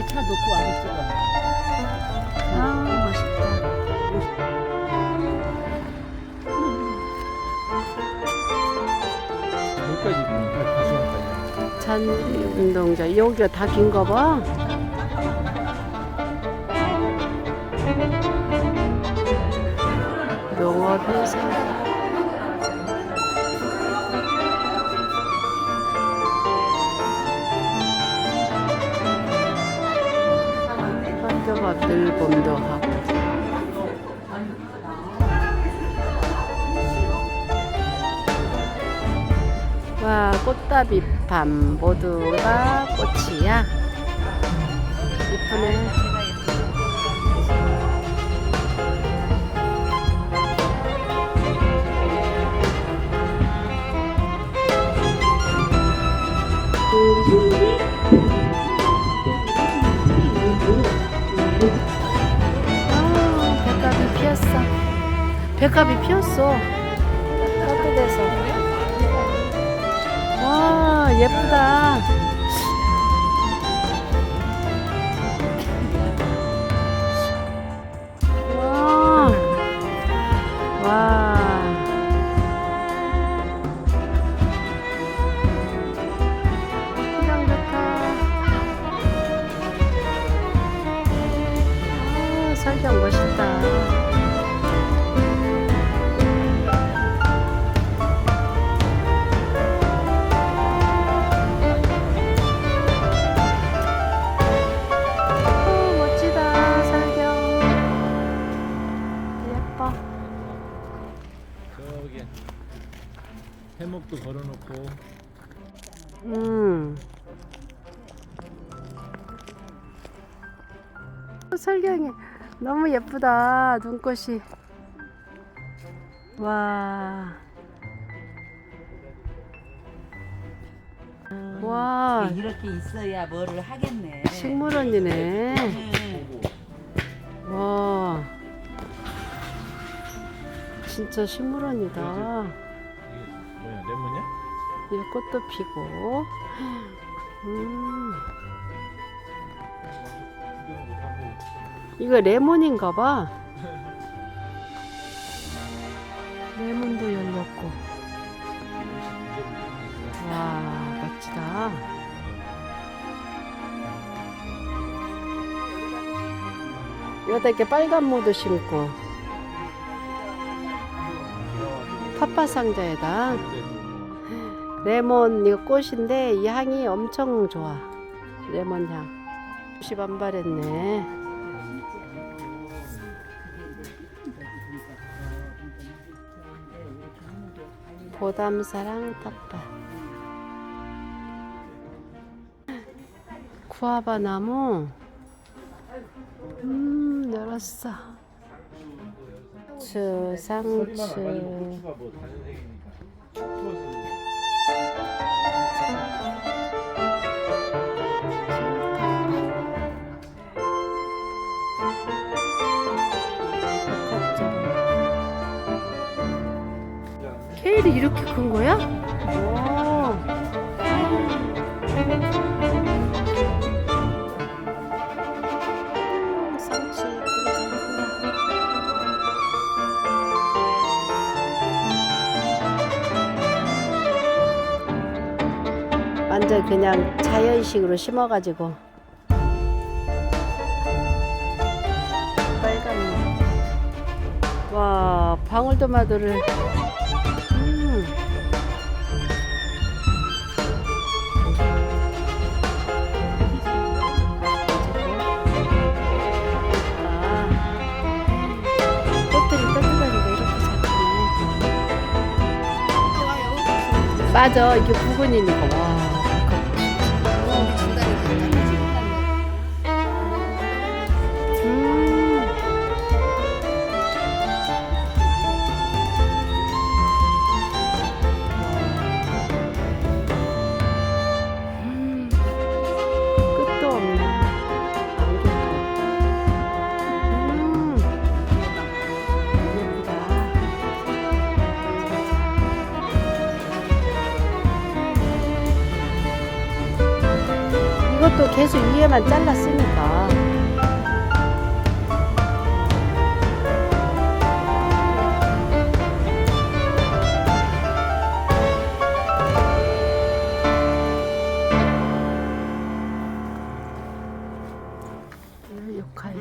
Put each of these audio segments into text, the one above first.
여기 차 놓고 와서 찍어. 아 멋있다. 여기까지 있는 가수원까지. 잔 운동장 여기가 다 긴가 봐. 농업에서 환경업들 봄도 하고. 와 꽃다비 밤 모두가 꽃이야. 이쁘네. 아 백합이 피었어 따뜻해서 와 예쁘다 와. 와. 좋다. 아, 설경 멋있다. 해목도 걸어놓고 음. 어, 설경이 너무 예쁘다, 눈꽃이. 와. 와, 이렇게 있어야 뭐를 하겠네. 식물원이네. 응. 와. 진짜 식물원이다. 이 꽃도 피고. 음. 이거 레몬인가 봐. 레몬도 열렸고. 와, 멋지다. 여기다 이렇게 빨간 모도 심고. 팥팥 상자에다. 레몬 이거 꽃인데 이 향이 엄청 좋아. 레몬 향. 꽃이 반발했네. 보담사랑 텃밭. 구아바 나무. 음, 열었어. 주, 상추. 케일이 이렇게 큰 거야? 완전 그냥 자연식으로 심어가지고. 빨간 와 방울토마토를 맞아, 이게 부근이니까 와. 또 계속 위에만 잘랐으니까. 유칼리.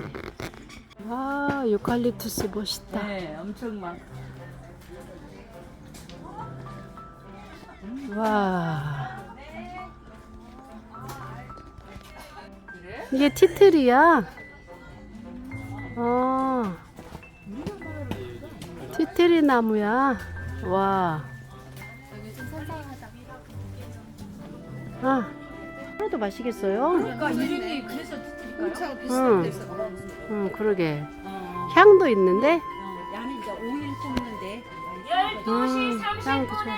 와, 유칼립투스 멋있다. 네, 엄청 많. 와. 이게 티트리야. 어. 티트리 나무야. 와. 아. 하나도 마시겠어요? 그러니까 이름이 그래서 엄청 응. 응, 그러게. 어, 향도 있는데? 어, 나는 이제 오일 볶는데. 음, 향도 좋아.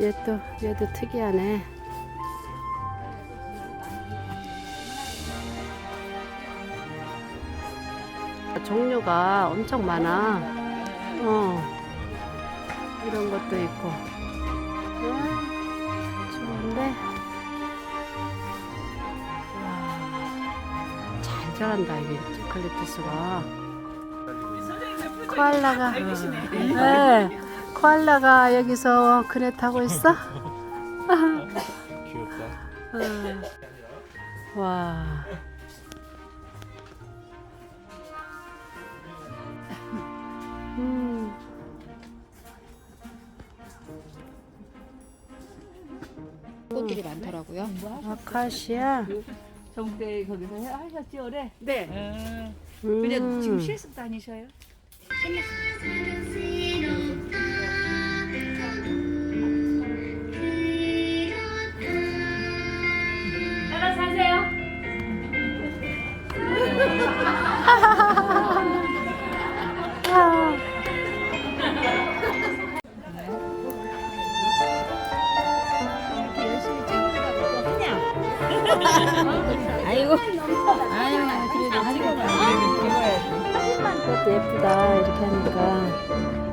얘 또, 얘도 특이하네. 종류가 엄청 많아. 어. 이런 것도 있고. 음, 좋은데? 와, 잘 자란다, 이게 칼리투스가. 코알라가. 네. 코알라가 여기서 그네 타고 있어? 귀엽다. 어. 와. 꽃들이 많더라고요. 아카시아. 정대 거기서 해- 하셨지 올해? 네. 음. 음. 근데 지금 실습 다니셔요? 아. 아이고. 아유, 그래도 찍어봐. 그것도 예쁘다 이렇게 하니까